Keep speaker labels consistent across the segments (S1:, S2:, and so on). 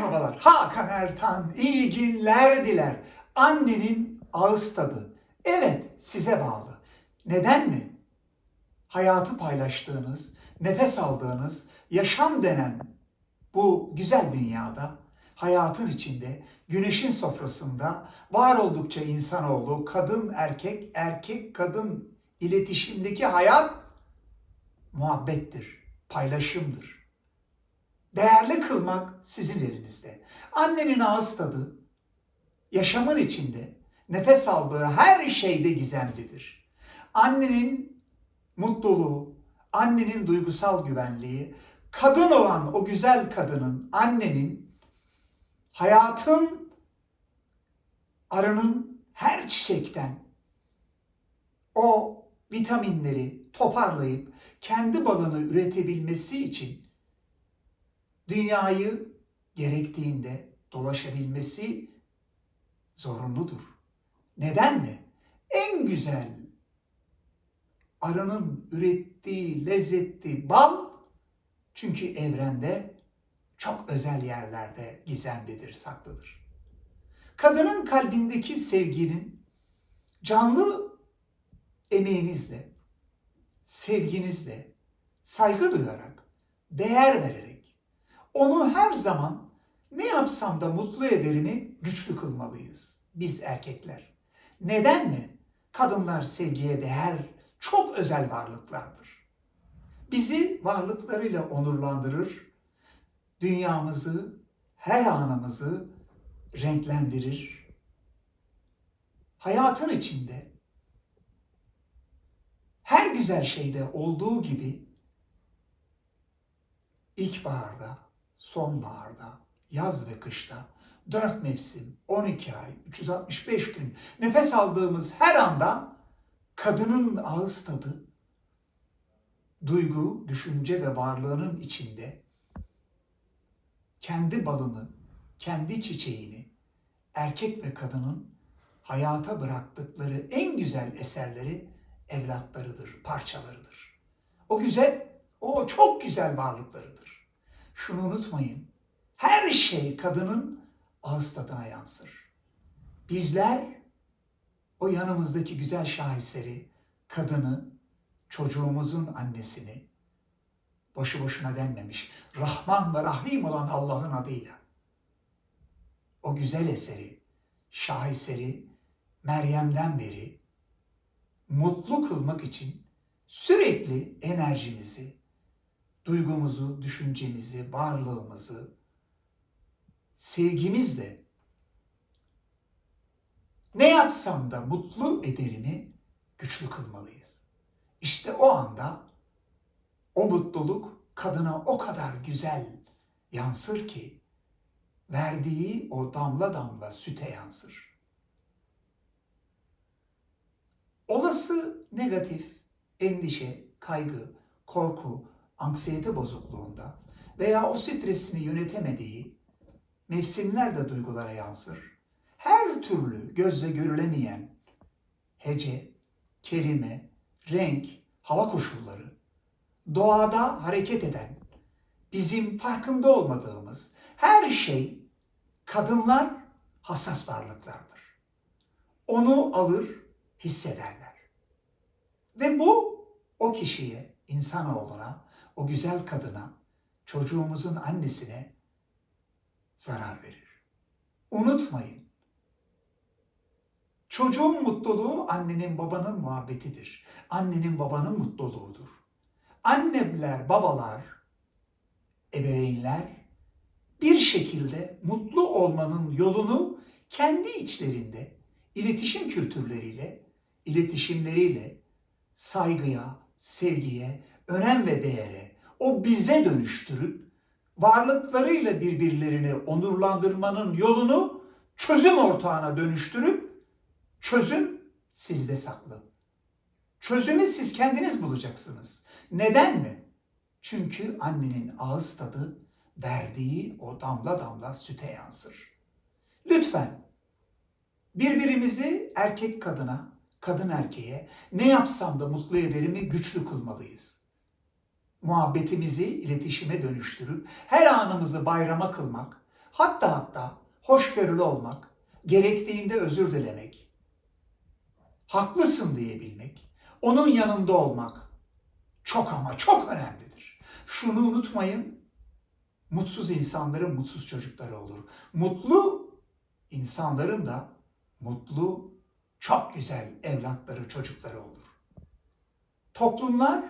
S1: Merhabalar. Hakan Ertan iyi günler diler. Annenin ağız tadı. Evet size bağlı. Neden mi? Hayatı paylaştığınız, nefes aldığınız, yaşam denen bu güzel dünyada, hayatın içinde, güneşin sofrasında var oldukça insanoğlu, kadın erkek, erkek kadın iletişimdeki hayat muhabbettir, paylaşımdır. Değerli kılmak sizin elinizde. Annenin ağız tadı, yaşamın içinde nefes aldığı her şeyde gizemlidir. Annenin mutluluğu, annenin duygusal güvenliği, kadın olan o güzel kadının, annenin, hayatın, arının her çiçekten o vitaminleri toparlayıp kendi balını üretebilmesi için dünyayı gerektiğinde dolaşabilmesi zorunludur. Neden mi? En güzel arının ürettiği lezzetli bal çünkü evrende çok özel yerlerde gizemlidir, saklıdır. Kadının kalbindeki sevginin canlı emeğinizle, sevginizle, saygı duyarak, değer vererek, onu her zaman ne yapsam da mutlu ederimi güçlü kılmalıyız biz erkekler. Neden mi? Kadınlar sevgiye değer çok özel varlıklardır. Bizi varlıklarıyla onurlandırır, dünyamızı, her anımızı renklendirir. Hayatın içinde her güzel şeyde olduğu gibi ilkbaharda, sonbaharda, yaz ve kışta, dört mevsim, 12 ay, 365 gün nefes aldığımız her anda kadının ağız tadı, duygu, düşünce ve varlığının içinde kendi balını, kendi çiçeğini erkek ve kadının hayata bıraktıkları en güzel eserleri evlatlarıdır, parçalarıdır. O güzel, o çok güzel varlıklarıdır. Şunu unutmayın. Her şey kadının ağız tadına yansır. Bizler o yanımızdaki güzel şaheseri, kadını, çocuğumuzun annesini boşu boşuna denmemiş. Rahman ve Rahim olan Allah'ın adıyla o güzel eseri, şaheseri Meryem'den beri mutlu kılmak için sürekli enerjimizi, duygumuzu, düşüncemizi, varlığımızı, sevgimizle ne yapsam da mutlu ederimi güçlü kılmalıyız. İşte o anda o mutluluk kadına o kadar güzel yansır ki verdiği o damla damla süte yansır. Olası negatif endişe, kaygı, korku, anksiyete bozukluğunda veya o stresini yönetemediği mevsimlerde duygulara yansır. Her türlü gözle görülemeyen hece, kelime, renk, hava koşulları, doğada hareket eden, bizim farkında olmadığımız her şey kadınlar hassas varlıklardır. Onu alır, hissederler. Ve bu o kişiye, insanoğluna, o güzel kadına, çocuğumuzun annesine zarar verir. Unutmayın. Çocuğun mutluluğu annenin babanın muhabbetidir. Annenin babanın mutluluğudur. Anneler, babalar, ebeveynler bir şekilde mutlu olmanın yolunu kendi içlerinde iletişim kültürleriyle, iletişimleriyle saygıya, sevgiye, önem ve değere o bize dönüştürüp varlıklarıyla birbirlerini onurlandırmanın yolunu çözüm ortağına dönüştürüp çözüm sizde saklı. Çözümü siz kendiniz bulacaksınız. Neden mi? Çünkü annenin ağız tadı verdiği o damla damla süte yansır. Lütfen birbirimizi erkek kadına, kadın erkeğe ne yapsam da mutlu ederimi güçlü kılmalıyız. Muhabbetimizi iletişime dönüştürüp her anımızı bayrama kılmak, Hatta hatta hoşgörülü olmak, gerektiğinde özür dilemek, haklısın diyebilmek, onun yanında olmak çok ama çok önemlidir. Şunu unutmayın, mutsuz insanların mutsuz çocukları olur. Mutlu insanların da mutlu, çok güzel evlatları, çocukları olur. Toplumlar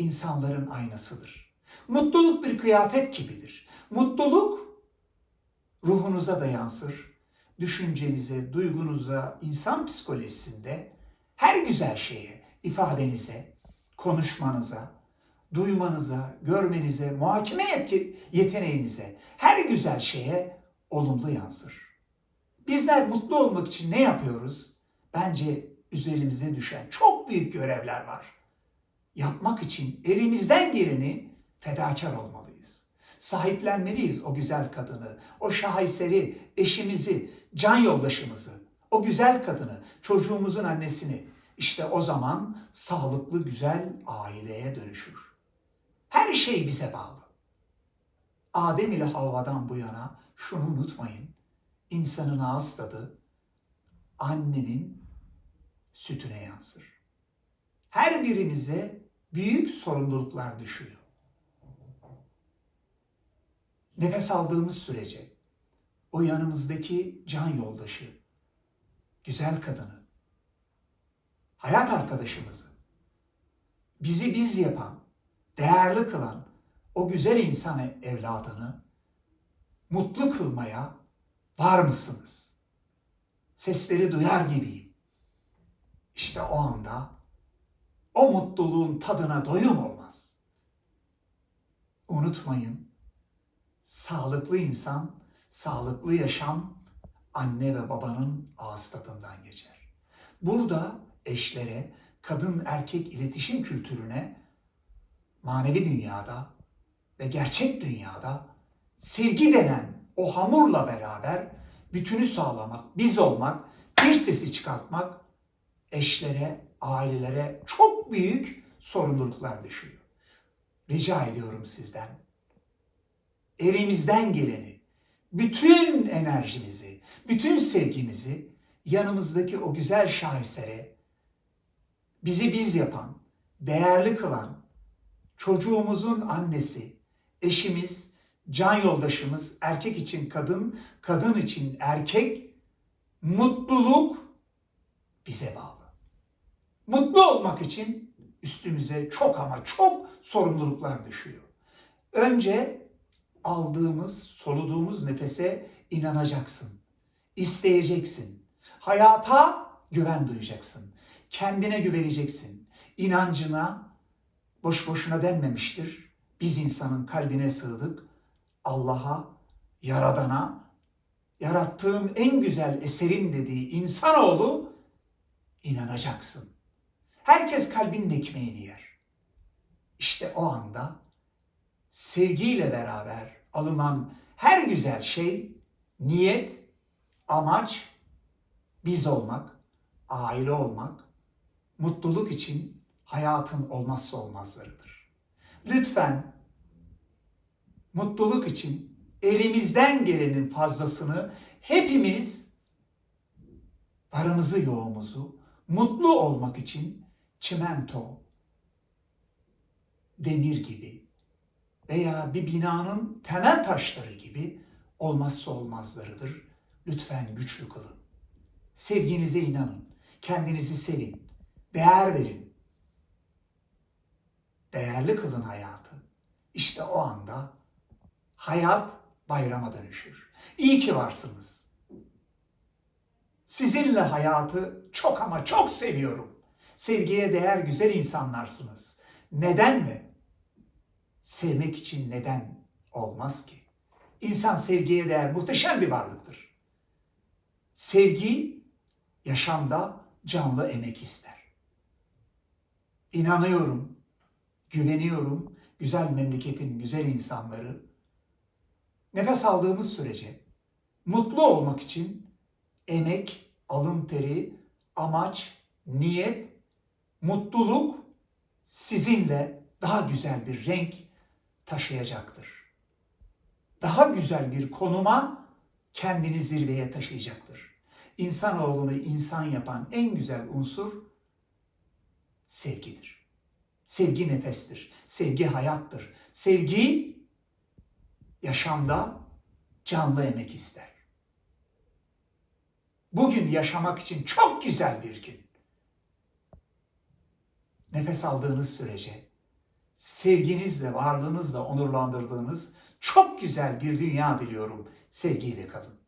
S1: insanların aynasıdır. Mutluluk bir kıyafet gibidir. Mutluluk ruhunuza da yansır. Düşüncenize, duygunuza, insan psikolojisinde her güzel şeye, ifadenize, konuşmanıza, duymanıza, görmenize, muhakeme yeteneğinize, her güzel şeye olumlu yansır. Bizler mutlu olmak için ne yapıyoruz? Bence üzerimize düşen çok büyük görevler var. Yapmak için elimizden geleni fedakar olmalıyız. Sahiplenmeliyiz o güzel kadını, o şaheseri, eşimizi, can yoldaşımızı, o güzel kadını, çocuğumuzun annesini. İşte o zaman sağlıklı güzel aileye dönüşür. Her şey bize bağlı. Adem ile Havva'dan bu yana şunu unutmayın. İnsanın ağız tadı annenin sütüne yansır. Her birimize büyük sorumluluklar düşüyor. Nefes aldığımız sürece o yanımızdaki can yoldaşı, güzel kadını, hayat arkadaşımızı, bizi biz yapan, değerli kılan o güzel insan evladını mutlu kılmaya var mısınız? Sesleri duyar gibiyim. İşte o anda o mutluluğun tadına doyum olmaz. Unutmayın, sağlıklı insan, sağlıklı yaşam anne ve babanın ağız tadından geçer. Burada eşlere, kadın erkek iletişim kültürüne manevi dünyada ve gerçek dünyada sevgi denen o hamurla beraber bütünü sağlamak, biz olmak, bir sesi çıkartmak eşlere, ailelere çok büyük sorumluluklar düşüyor. Rica ediyorum sizden. Elimizden geleni, bütün enerjimizi, bütün sevgimizi yanımızdaki o güzel şahesere, bizi biz yapan, değerli kılan, çocuğumuzun annesi, eşimiz, can yoldaşımız, erkek için kadın, kadın için erkek, mutluluk bize bağlı. Mutlu olmak için üstümüze çok ama çok sorumluluklar düşüyor. Önce aldığımız, soluduğumuz nefese inanacaksın. isteyeceksin. Hayata güven duyacaksın. Kendine güveneceksin. İnancına boş boşuna denmemiştir. Biz insanın kalbine sığdık. Allah'a, Yaradan'a, yarattığım en güzel eserim dediği insanoğlu inanacaksın. Herkes kalbinin ekmeğini yer. İşte o anda sevgiyle beraber alınan her güzel şey niyet, amaç, biz olmak, aile olmak, mutluluk için hayatın olmazsa olmazlarıdır. Lütfen mutluluk için elimizden gelenin fazlasını hepimiz varımızı yoğumuzu mutlu olmak için çimento, demir gibi veya bir binanın temel taşları gibi olmazsa olmazlarıdır. Lütfen güçlü kılın. Sevginize inanın. Kendinizi sevin. Değer verin. Değerli kılın hayatı. İşte o anda hayat bayrama dönüşür. İyi ki varsınız. Sizinle hayatı çok ama çok seviyorum. Sevgiye değer güzel insanlarsınız. Neden mi? Sevmek için neden olmaz ki? İnsan sevgiye değer muhteşem bir varlıktır. Sevgi yaşamda canlı emek ister. İnanıyorum, güveniyorum güzel memleketin güzel insanları nefes aldığımız sürece mutlu olmak için emek, alın teri, amaç, niyet, mutluluk sizinle daha güzel bir renk taşıyacaktır. Daha güzel bir konuma kendini zirveye taşıyacaktır. İnsanoğlunu insan yapan en güzel unsur sevgidir. Sevgi nefestir. Sevgi hayattır. Sevgi yaşamda canlı emek ister. Bugün yaşamak için çok güzel bir gün. Nefes aldığınız sürece sevginizle, varlığınızla onurlandırdığınız çok güzel bir dünya diliyorum. Sevgiyle kalın.